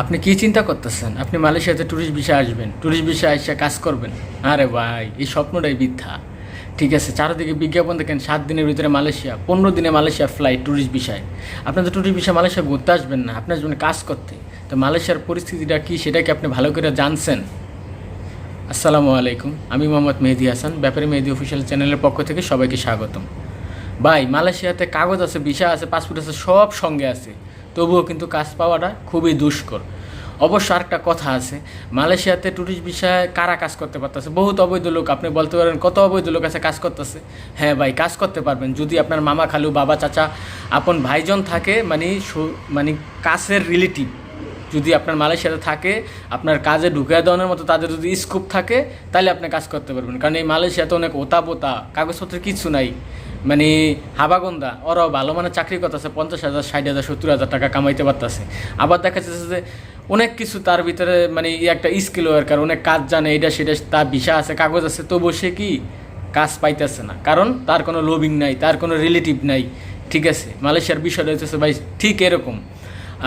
আপনি কি চিন্তা করতেছেন? আপনি মালয়েশিয়াতে ট্যুরিস্ট বিষয়ে আসবেন। ট্যুরিস্ট বিষয়ে এসে কাজ করবেন। আরে ভাই, এই স্বপ্নটাই বৃদ্ধা ঠিক আছে, চারদিকে বিজ্ঞাপন দেখেন, সাত দিনের ভিতরে মালয়েশিয়া, পনেরো দিনে মালয়েশিয়া ফ্লাইট ট্যুরিস্ট বিষয় আপনি তো ট্যুরিস্ট বিষয়ে মালয়েশিয়া ঘুরতে আসবেন না, আপনার জন্য কাজ করতে। তো মালয়েশিয়ার পরিস্থিতিটা কী, সেটা কি আপনি ভালো করে জানছেন? আসসালামু আলাইকুম, আমি মোহাম্মদ মেহেদি হাসান, ব্যাপারে মেহেদি অফিসিয়াল চ্যানেলের পক্ষ থেকে সবাইকে স্বাগতম। ভাই, মালয়েশিয়াতে কাগজ আছে ভিসা আছে পাসপোর্ট আছে, সব সঙ্গে আছে। তবুও কিন্তু কাজ পাওয়াটা খুবই দুষ্কর। অবশ্য আরেকটা কথা আছে, মালয়েশিয়াতে ট্যুরিস্ট বিষয়ে কারা কাজ করতে পারতেছে? বহুত অবৈধ লোক, আপনি বলতে পারেন কত অবৈধ লোক আছে কাজ করতেছে? হ্যাঁ ভাই, কাজ করতে পারবেন। যদি আপনার মামা খালু, বাবা চাচা, আপন ভাইজন থাকে মানে মানে কাছের রিলেটিভ যদি আপনার মালয়েশিয়াতে থাকে, আপনার কাজে ঢুকিয়ে দেওয়ানোর মতো তাদের যদি স্কোপ থাকে, তাহলে আপনি কাজ করতে পারবেন। কারণ এই মালয়েশিয়াতে অনেক ওতা পোতা কাগজপত্রের কিছু নাই। মানে হাবাগন্দা, ওরাও ভালো মানে চাকরি করতেছে, পঞ্চাশ হাজার, ষাট হাজার, সত্তর হাজার টাকা কামাইতে পারতেছে। আবার দেখা যাচ্ছে যে অনেক কিছু তার ভিতরে মানে একটা স্কিল ওয়ার্কার অনেক কাজ জানে, এটা সেটা, তার ভিসা আছে, কাগজ আছে, তবুও সে কি কাজ পাইতেছে না। কারণ তার কোনো লোভিং নাই, তার কোনো রিলেটিভ নাই, ঠিক আছে? মালয়েশিয়ার বিষয়টা হচ্ছে ভাই ঠিক এরকম।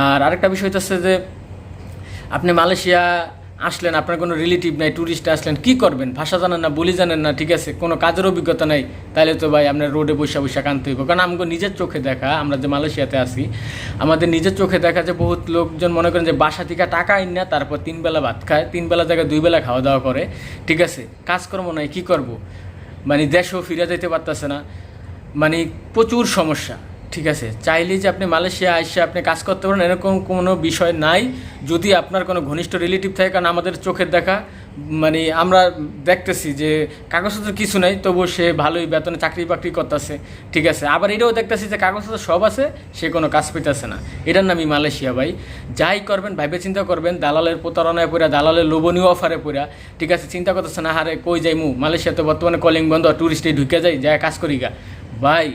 আর আরেকটা বিষয় হচ্ছে যে, আপনি মালয়েশিয়া আসলেন, আপনার কোনো রিলেটিভ নাই ট্যুরিস্ট আসলেন, কি করবেন? ভাষা জানেন না, বলি জানেন না, ঠিক আছে? কোনো কাজের অভিজ্ঞতা নাই, তাহলে তো ভাই আপনার রোডে বসে বসে কানতে হইব। কারণ আমাকে নিজের চোখে দেখা, আমরা যে মালয়েশিয়াতে আছি, আমাদের নিজের চোখে দেখা যে বহুত লোকজন মনে করেন যে বাসা থেকে টাকা আইন না, তারপর তিন বেলা ভাত খায়, তিন বেলা জায়গায় দুই বেলা খাওয়া দাওয়া করে, ঠিক আছে? কাজকর্ম নাই, কি করব? মানে দেশও ফিরে যেতে পারতেছে না। মানে প্রচুর সমস্যা। ঠিক আছে চাইলে যে আপনি মালয়েশিয়া এসে আপনি কাজ করতে পারেন, এরকম কোনো বিষয় নাই। যদি আপনার কোনো ঘনিষ্ঠ রিলেটিভ থাকে, কারণ আমাদের চোখের দেখা মানে আমরা দেখতেছি যে কাগজপত্র কিছু নাই, তবুও সে ভালোই বেতনে চাকরি বাকরি করতেছে, ঠিক আছে। আবার এটাও দেখতেছি যে কাগজপত্র সব আছে, সে কোনো কাজ পেতেছে না। এটার নামই মালয়েশিয়া ভাই। যাই করবেন, ভাইবে চিন্তা করবেন, দালালের প্রতারণায় পড়া, দালালের লোভনীয় অফারে পড়া, ঠিক আছে, চিন্তা করতেছে না হারে কই যাই যাইমু? মালয়েশিয়াতে বর্তমানে কলিং বন্ধ ট্যুরিস্টে ঢুকে যাই যায় কাজ করি গা। ভাই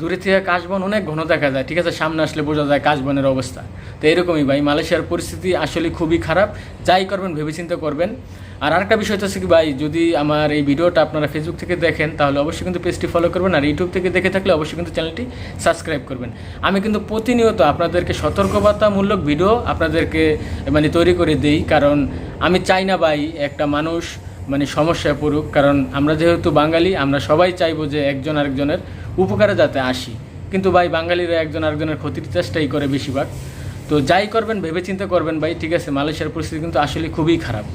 দূরে থেকে কাশবন অনেক ঘন দেখা যায়, ঠিক আছে? সামনে আসলে বোঝা যায় কাশবনের অবস্থা। তো এরকমই ভাই, মালয়েশিয়ার পরিস্থিতি আসলে খুবই খারাপ। যাই করবেন, ভেবেচিন্তে করবেন। আর আরেকটা বিষয় হচ্ছে কি ভাই, যদি আমার এই ভিডিওটা আপনারা ফেসবুক থেকে দেখেন, তাহলে অবশ্যই কিন্তু পেজটি ফলো করবেন। আর ইউটিউব থেকে দেখে থাকলে অবশ্যই কিন্তু চ্যানেলটি সাবস্ক্রাইব করবেন। আমি কিন্তু প্রতিনিয়ত আপনাদেরকে সতর্কবার্তামূলক ভিডিও আপনাদেরকে মানে তৈরি করে দিই। কারণ আমি চাই না ভাই, একটা মানুষ মানে সমস্যায় পড়ুক। কারণ আমরা যেহেতু বাঙালি, আমরা সবাই চাইব যে একজন আরেকজনের উপকারে যাতে আসি। কিন্তু ভাই, বাঙালিরা একজন আরেকজনের ক্ষতির চেষ্টাই করে বেশিরভাগ। তো যাই করবেন ভেবে চিন্তা করবেন ভাই, ঠিক আছে, মালয়েশিয়ার পরিস্থিতি কিন্তু আসলে খুবই খারাপ।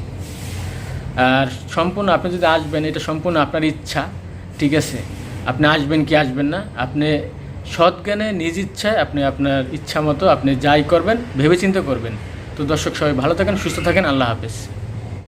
আর সম্পূর্ণ আপনি যদি আসবেন, এটা সম্পূর্ণ আপনার ইচ্ছা, ঠিক আছে? আপনি আসবেন কি আসবেন না, আপনি সৎ জ্ঞানে নিজ ইচ্ছায় আপনি আপনার ইচ্ছা মতো আপনি যাই করবেন ভেবে চিন্তা করবেন। তো দর্শক সবাই ভালো থাকেন, সুস্থ থাকেন, আল্লাহ হাফেজ।